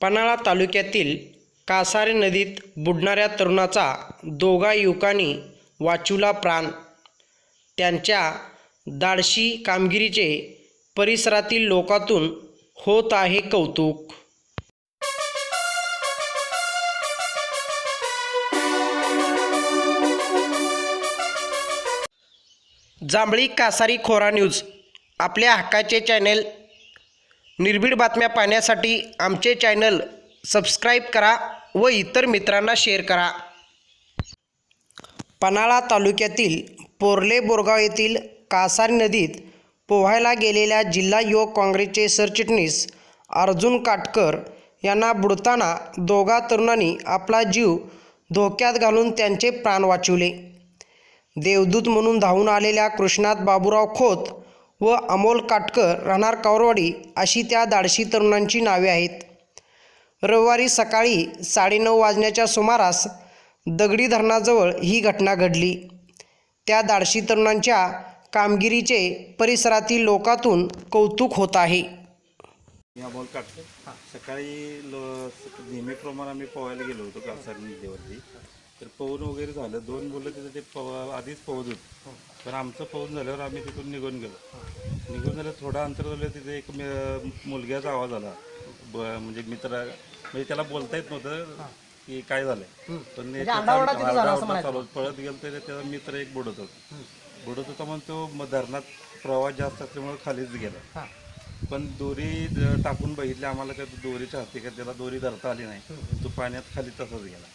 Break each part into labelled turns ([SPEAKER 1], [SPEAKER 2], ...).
[SPEAKER 1] पन्हाळा तालुक्यातील कासारे नदीत बुडणाऱ्या तरुणाचा दोघा युवकांनी वाचूला प्राण. त्यांच्या दाडशी कामगिरीचे परिसरातील लोकांतून होत आहे कौतुक. जांभळी कासारी खोरा न्यूज आपल्या हक्काचे चॅनेल निर्भीड बातम्या पाहण्यासाठी आमचे चॅनल सबस्क्राईब करा व इतर मित्रांना शेअर करा. पन्हाळा तालुक्यातील पोर्ले बोरगाव येथील कासारी नदीत पोहायला गेलेल्या जिल्हा युवक काँग्रेसचे सरचिटणीस अर्जुन काटकर यांना बुडताना दोघा तरुणांनी आपला जीव धोक्यात घालून त्यांचे प्राण वाचवले. देवदूत म्हणून धावून आलेल्या कृष्णात बाबूराव खोत व अमोल काटकर राहणार कावरवाडी अशी त्या धाडशी तरुणांची नावे आहेत. रविवारी सकाळी साडेनऊ वाजण्याच्या सुमारास दगडी धरणाजवळ ही घटना घडली. त्या धाडशी तरुणांच्या कामगिरीचे परिसरातील लोकांतून कौतुक होत आहे.
[SPEAKER 2] मी अमोल काटकर. सकाळी नेहमीप्रमाणे आम्ही पोहायला गेलो होतो कासारी नदीवरती. तर पोहून वगैरे झालं. दोन मुलं तिथे ते पव आधीच पोहत होते. पण आमचं पोहून झाल्यावर आम्ही तिथून निघून गेलो. निघून झालं थोडं अंतर झालं तिथे एक म- मुलग्याचा आवाज आला. ब म्हणजे मित्र म्हणजे त्याला बोलता येत नव्हतं की काय झालंय. पण ते त्याचा आरडाओरडा चालू होता. पळत गेलं तरी त्याचा मित्र एक बुडत होता. बुडत होता म्हणून तो म- धरणात प्रवाह जास्त असल्यामुळे खालीच गेला. पण दोरी टाकून बघितली आम्हाला काय दोरीच्या हाती का त्याला दोरी धरता आली नाही. तो पाण्यात खाली तसाच गेला.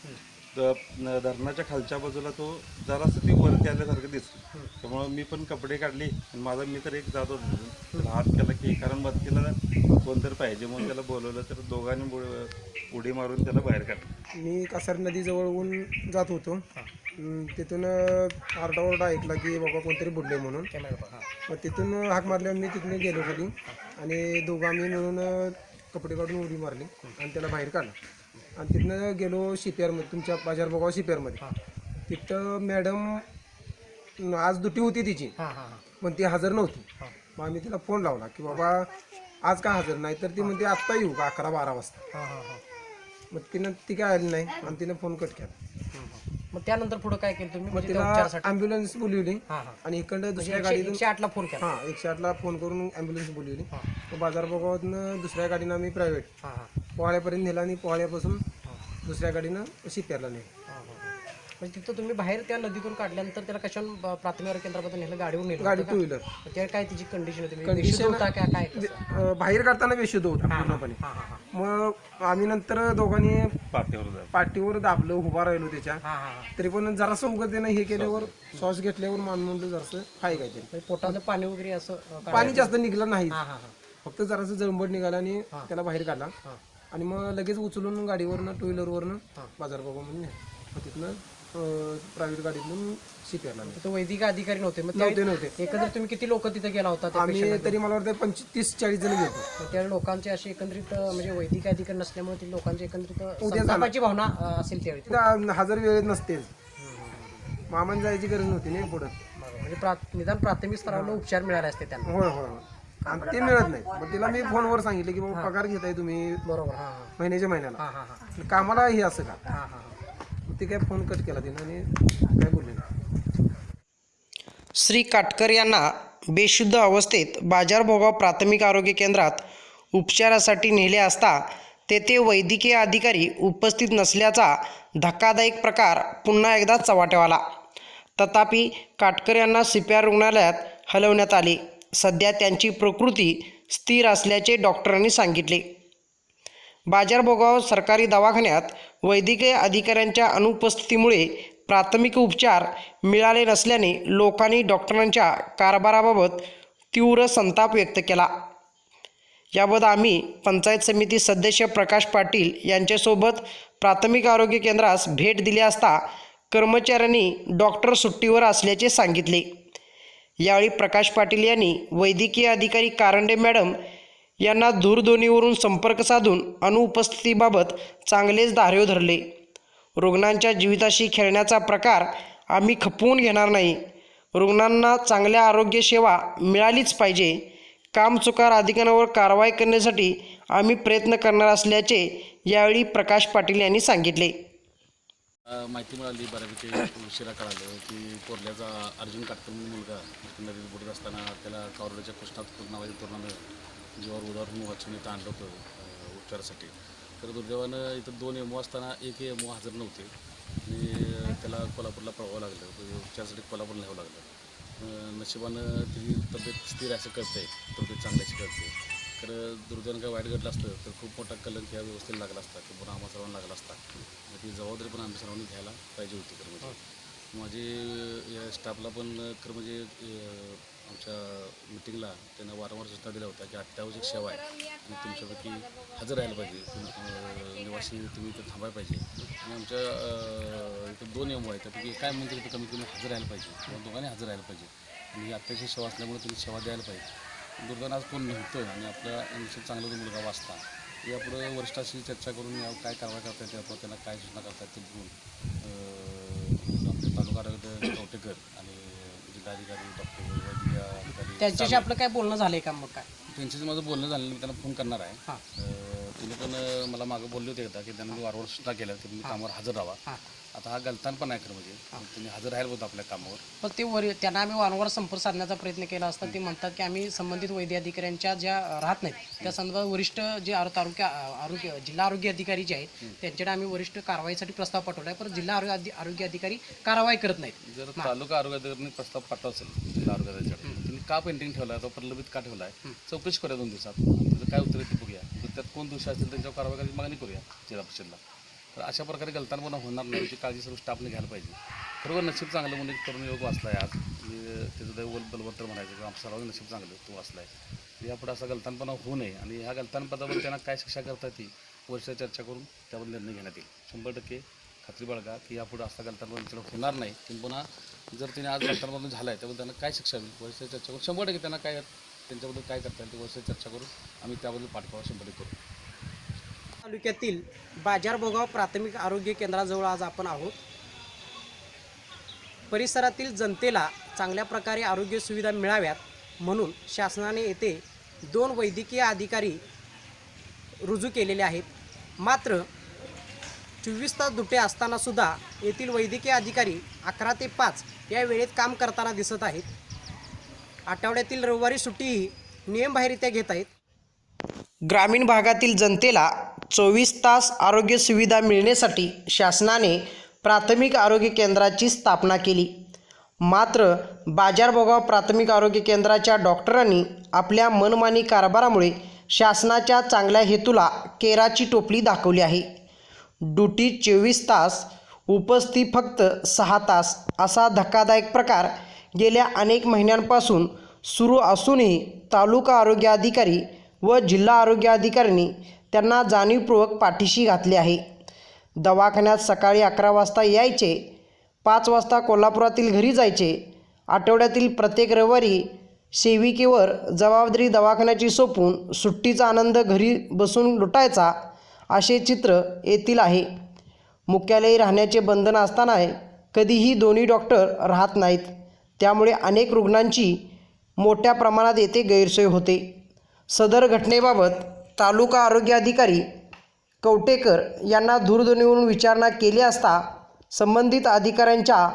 [SPEAKER 2] धरणाच्या खालच्या बाजूला तो जरासं ती वरती आल्यासारखं दिसलं त्यामुळं मी पण कपडे काढले आणि माझा मित्र एक जात होता हात केला की कारण मदतीला कोणतरी पाहिजे म्हणून त्याला बोलवलं तर दोघांनी उडी मारून त्याला बाहेर काढलं.
[SPEAKER 3] मी कासार नदीजवळून जात होतो. तिथून आरडाओरडा ऐकला की बाबा कोणतरी बुडले म्हणून. मग तिथून हाक मारल्यावर मी तिथून गेलो खाली आणि दोघं आम्ही मिळून कपडे काढून उडी मारली आणि त्याला बाहेर काढला. आणि तिथनं गेलो शिपियारमध्ये तुमच्या बाजार बघाव शिपियारमध्ये. तिथं मॅडम आज दुटी होती तिची पण ती हजर नव्हती. मग आम्ही तिला फोन लावला की बाबा आज का हजर नाही? तर ती म्हणते आत्ता येऊ का अकरा बारा वाजता? मग तिनं ती काय आली नाही आणि तिनं फोन कट केला.
[SPEAKER 4] मग त्यानंतर पुढे काय केलं तुम्ही?
[SPEAKER 3] मग
[SPEAKER 4] म्हणजे
[SPEAKER 3] तिला ॲम्ब्युलन्स बोलवली आणि इकडं दुसऱ्या
[SPEAKER 4] एकशे
[SPEAKER 3] गाडीतून
[SPEAKER 4] एकशे आठला फोन केला.
[SPEAKER 3] हां एकशे आठला फोन करून ॲम्ब्युलन्स बोलवली. बाजार बघावतनं दुसऱ्या गाडीनं आम्ही प्रायव्हेट पोहाळ्यापर्यंत नेला आणि पोहाळ्यापासून दुसऱ्या गाडीनं शिप्यारला नेलं
[SPEAKER 4] हा, हा, हा. म्हणजे तिथं तुम्ही बाहेर त्या नदीतून काढल्यानंतर त्याला कशाने ब- प्राथमिक आरोग्य केंद्राबद्दल नेलं? गाडीवर नेलं
[SPEAKER 3] गाडी टू व्हीलर?
[SPEAKER 4] मग त्या काय तिची कंडिशन होती? म्हणजे
[SPEAKER 3] Condition-
[SPEAKER 4] बेशुद्ध होता का? काय कसं?
[SPEAKER 3] बाहेर काढताना बेशुद्ध होता पूर्णपणे.
[SPEAKER 4] हा हा हा.
[SPEAKER 3] मग आम्ही नंतर दोघांनी
[SPEAKER 2] पाठीवर जात
[SPEAKER 3] पाठीवर दाबलं उभा राहिलो त्याच्या.
[SPEAKER 4] हा हा हा.
[SPEAKER 3] तरी पण जरासं उगत त्यानं हे केल्यावर श्वास घेतल्यावर मान म्हणलं जरासं हाय काय ते.
[SPEAKER 4] म्हणजे पोटाचं पाणी वगैरे असं अं,
[SPEAKER 3] पाणी जास्त निघलं नाही
[SPEAKER 4] हा हा हा.
[SPEAKER 3] फक्त जरासं जळंबट निघाला आणि त्याला बाहेर काढला. आणि मग लगेच उचलून गाडीवरनं टू व्हीलरवरनं बाजार बघा म्हणून. मग तिथनं प्रायव्हेट गाडीतून शिप्याला नेलं.
[SPEAKER 4] तिथं वैदिक अधिकारी नव्हते मग
[SPEAKER 3] नव्हते
[SPEAKER 4] त्या-
[SPEAKER 3] नव्हते.
[SPEAKER 4] एकंदर तुम्ही किती लोक तिथे गेला होता त्या
[SPEAKER 3] आम्ही तरी मला वाटतं पंचवीस चाळीस जण गेलो
[SPEAKER 4] मग त्या लोकांचे असे एकंदरीत अं, म्हणजे वैदिक अधिकारी नसल्यामुळे ते लोकांची एकंदरीत अं, संतापाची भावना अं, असेल त्यावेळी.
[SPEAKER 3] तिथं हजर वेळेत नसतेच मामान जायची गरज नव्हती नाही पुढं.
[SPEAKER 4] म्हणजे प्रा- निदान प्राथमिक स्तरावर उपचार मिळाले असते त्यांना.
[SPEAKER 3] होय होय होय. आणि ते मिळत नाही. मग तिला मी फोनवर सांगितलं की बाबा पगार घेताय तुम्ही
[SPEAKER 4] बरोबर हा हा.
[SPEAKER 3] महिन्याच्या महिन्याला.
[SPEAKER 4] हा हा हा.
[SPEAKER 3] कामाला हे असं का?
[SPEAKER 4] हा हा
[SPEAKER 3] मग ते काय फोन कट केला तिनं आणि काय बोलले? नाही
[SPEAKER 1] श्री काटकर यांना बेशुद्ध अवस्थेत बाजारभोगाव प्राथमिक आरोग्य केंद्रात उपचारासाठी नेले असता तेथे वैद्यकीय अधिकारी उपस्थित नसल्याचा धक्कादायक प्रकार पुन्हा एकदा चव्हाट्यावर आला. तथापि काटकर यांना सी पी आर रुग्णालयात हलवण्यात आले. सध्या त्यांची प्रकृती स्थिर असल्याचे डॉक्टरांनी सांगितले. बाजारभोगाव सरकारी दवाखान्यात वैद्यकीय अधिकाऱ्यांच्या अनुपस्थितीमुळे प्राथमिक उपचार मिळाले नसल्याने लोकांनी डॉक्टरांच्या कारभाराबाबत तीव्र संताप व्यक्त केला. याबाबत आम्ही पंचायत समिती सदस्य प्रकाश पाटील यांच्यासोबत प्राथमिक आरोग्य केंद्रास भेट दिली असता कर्मचाऱ्यांनी डॉक्टर सुट्टीवर असल्याचे सांगितले. यावेळी प्रकाश पाटील यांनी वैद्यकीय अधिकारी कारंडे मॅडम यांना दूरध्वनीवरून संपर्क साधून अनुपस्थितीबाबत चांगलेच धारेव धरले. रुग्णांच्या जीविताशी खेळण्याचा प्रकार आम्ही खपवून घेणार नाही. रुग्णांना चांगल्या आरोग्यसेवा मिळालीच पाहिजे. कामचुकार अधिकाऱ्यांवर कारवाई करण्यासाठी आम्ही प्रयत्न करणार असल्याचे यावेळी प्रकाश पाटील यांनी सांगितले.
[SPEAKER 5] माहिती मिळाली बऱ्यापैकी. उशिरा कळालं की कोरल्याचा अर्जुन काटकर मुलगा नदीत बुडत असताना त्याला कावरड्याच्या कृष्णात नावाच्या तरुणानं जीवावर उदावर वाचून इथं आणलं होतं उपचारासाठी. तर दुर्दैवानं इथं दोन एमओ असताना एक एमओ हजर नव्हते. आणि त्याला कोल्हापूरला पळवावं लागलं. उपचारासाठी कोल्हापूरला न्यावं लागलं. नशिबानं ती तब्येत स्थिर असं करते तब्येत चांगल्याची कळते तर दुर्दैवानं काय वाईट घडलं असतं तर खूप मोठा कलंक या व्यवस्थेला लागला असता की पुन्हा आम्हा सर्वांना लागला असता. ती जबाबदारी पण आम्ही सर्वांनी घ्यायला पाहिजे होती खरं म्हणजे माझे या स्टाफला पण खरं म्हणजे आमच्या मिटिंगला त्यांना वारंवार सूचना दिल्या होत्या की अत्यावश्यक सेवा आहे. आणि तुमच्यापैकी हजर राहायला पाहिजे. निवासी तुम्ही इथं थांबायला पाहिजे. आणि आमच्या इथं दोन नियम आहेत. त्यापैकी एका मंत्री इथं कमीत कमी हजर राहायला पाहिजे. किंवा दोघांनी हजर राहायला पाहिजे. आणि ही अत्यावश्यक सेवा असल्यामुळे तुम्ही सेवा द्यायला पाहिजे. दुर्दैवानं आज कोण नव्हतं आणि आपल्या निश्चित चांगला जो मुलगा वाचता यापुढं वरिष्ठाशी चर्चा करून यावर काय कारवाई करता येते आपण त्यांना काय सूचना करता येतील बघून अं, आमचे तालुका कवटेकर आणि जिल्हाधिकारी डॉक्टर वैद्यकीय अधिकारी
[SPEAKER 4] त्यांच्याशी आपलं काय बोलणं झालंय का मग काय
[SPEAKER 5] त्यांच्याशी माझं बोलणं झालं मी त्यांना फोन करणार आहे
[SPEAKER 4] हां.
[SPEAKER 5] पण मला मागं बोलले होते एकदा की त्यांना मी वारंवार सूचना केल्या की तुम्ही कामावर हजर राहा. आता हा गलतान पण आहे खरं म्हणजे. तुम्ही हजर राहायला होतं आपल्या कामावर.
[SPEAKER 4] पण ते वर त्यांना आम्ही वारंवार संपर्क साधण्याचा प्रयत्न केला असता. ते म्हणतात की आम्ही संबंधित वैद्य अधिकाऱ्यांच्या ज्या राहत नाहीत त्या संदर्भात वरिष्ठ जे आरो- तालुक्या आरोग्य जिल्हा आरोग्य अधिकारी जे आहेत त्यांच्याकडे आम्ही वरिष्ठ कारवाईसाठी प्रस्ताव पाठवला आहे पण जिल्हा आरोग्य आरोग्य अधिकारी कारवाई करत नाहीत.
[SPEAKER 5] जर तालुका आरोग्य अधिकाऱ्यांनी प्रस्ताव पाठवा असेल जिल्हा आरोग्य तुम्ही का पेंटिंग ठेवला तो प्रलंबित का ठेवला आहे चौकशी करूया दोन दिवसात. त्याचं काय उत्तर येते बघूया. जर त्यात कोण दोषी असतील त्यांच्यावर कारवाई करायची मागणी करूया जिल्हा परिषदला. तर अशा प्रकारे गलतानपणा होणार नाही. याची काळजी सर्व स्टाफने घ्यायला पाहिजे. खरोबर नशीब चांगलं म्हणून एक तरुण योग वाचला आहे आज. म्हणजे त्याचं दैव बलवंतर म्हणायचं किंवा आमचं सर्वांचं नशीब चांगलं तो वाचला आहे यापुढे असा गलतानपणा होऊ नये आणि ह्या गलतानपदावर त्यांना काय शिक्षा करता येते वर्ष चर्चा करून त्यावर निर्णय घेण्यात येईल. शंभर टक्के खात्री बाळगा की यापुढे असा गलतानपणा होणार नाही. पण पुन्हा जर तिने आज गलतानमधून झाला आहे त्याबद्दल त्यांना काय शिक्षा होईल? वर्ष चर्चा करून शंभर टक्के त्यांना काय त्यांच्याबद्दल काय करता येईल ते चर्चा करून आम्ही त्याबद्दल पाठपुरावा शंभर टक्के करू.
[SPEAKER 4] तालुक्यातील बाजारभोगाव प्राथमिक आरोग्य केंद्राजवळ आज आपण आहोत. परिसरातील जनतेला चांगल्या प्रकारे आरोग्य सुविधा मिळाव्यात म्हणून शासनाने येथे दोन वैद्यकीय अधिकारी रुजू केलेले आहेत. मात्र चोवीस तास दुटे असतानासुद्धा येथील वैद्यकीय अधिकारी अकरा ते पाच या वेळेत काम करताना दिसत आहेत. आठवड्यातील रविवारी सुट्टीही नियमबाहेरित्या घेत आहेत.
[SPEAKER 1] ग्रामीण भागातील जनतेला चोवीस तास आरोग्य सुविधा मिळण्यासाठी शासनाने प्राथमिक आरोग्य केंद्राची स्थापना केली. मात्र बाजारभोगाव प्राथमिक आरोग्य केंद्राच्या डॉक्टरांनी आपल्या मनमानी कारभारामुळे शासनाच्या चांगल्या हेतूला केराची टोपली दाखवली आहे. ड्युटी चोवीस तास उपस्थित फक्त सहा तास असा धक्कादायक प्रकार गेल्या अनेक महिन्यांपासून सुरू असूनही तालुका आरोग्य अधिकारी व जिल्हा आरोग्य अधिकाऱ्यांनी त्यांना जाणीवपूर्वक पाठीशी घातले आहे. दवाखान्यात सकाळी अकरा वाजता यायचे पाच वाजता कोल्हापुरातील घरी जायचे आठवड्यातील प्रत्येक रविवारी सेविकेवर जबाबदारी दवाखान्याची सोपून सुट्टीचा आनंद घरी बसून लुटायचा असे चित्र येथील आहे. मुख्यालयी राहण्याचे बंधन असताना कधीही दोन्ही डॉक्टर राहत नाहीत. त्यामुळे अनेक रुग्णांची मोठ्या प्रमाणात येथे गैरसोय होते. सदर घटनेबाबत तालुका आरोग्य अधिकारी कवटेकर यांना दूरध्वनीवरून विचारणा केली असता संबंधित अधिकाऱ्यांच्या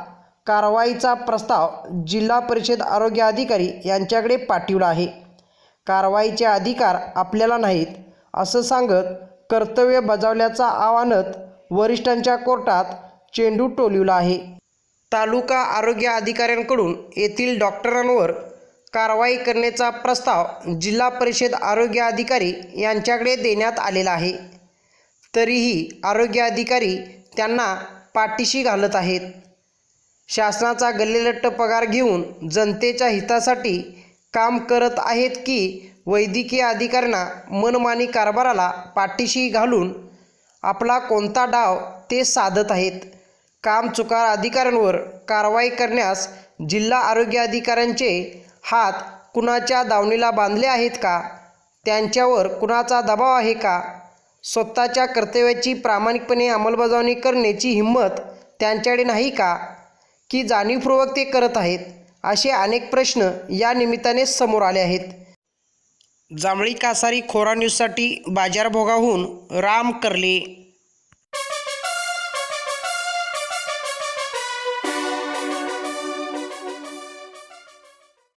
[SPEAKER 1] कारवाईचा प्रस्ताव जिल्हा परिषद आरोग्य अधिकारी यांच्याकडे पाठविला आहे. कारवाईचे अधिकार आपल्याला नाहीत असं सांगत कर्तव्य बजावल्याचा आव्हानत वरिष्ठांच्या कोर्टात चेंडू टोलिवला आहे. तालुका आरोग्य अधिकाऱ्यांकडून येथील डॉक्टरांवर कारवाई करण्याचा प्रस्ताव जिल्हा परिषद आरोग्य अधिकारी यांच्याकडे देण्यात आलेला आहे. तरीही आरोग्य अधिकारी त्यांना पाठीशी घालत आहेत. शासनाचा गल्लेलट्ट पगार घेऊन जनतेच्या हितासाठी काम करत आहेत की वैद्यकीय अधिकाऱ्यांना मनमानी कारभाराला पाठीशी घालून आपला कोणता डाव ते साधत आहेत. काम चुकार अधिकाऱ्यांवर कारवाई करण्यास जिल्हा आरोग्य अधिकाऱ्यांचे हात कुणाच्या दावणीला बांधले आहेत का? त्यांच्यावर कुणाचा दबाव आहे का? स्वतःच्या कर्तव्याची प्रामाणिकपणे अंमलबजावणी करण्याची हिंमत त्यांच्याकडे नाही का? की जाणीवपूर्वक ते करत आहेत? असे अनेक प्रश्न या निमित्ताने समोर आले आहेत. जांभळी कासारी खोरा न्यूजसाठी बाजारभोगाहून राम करले.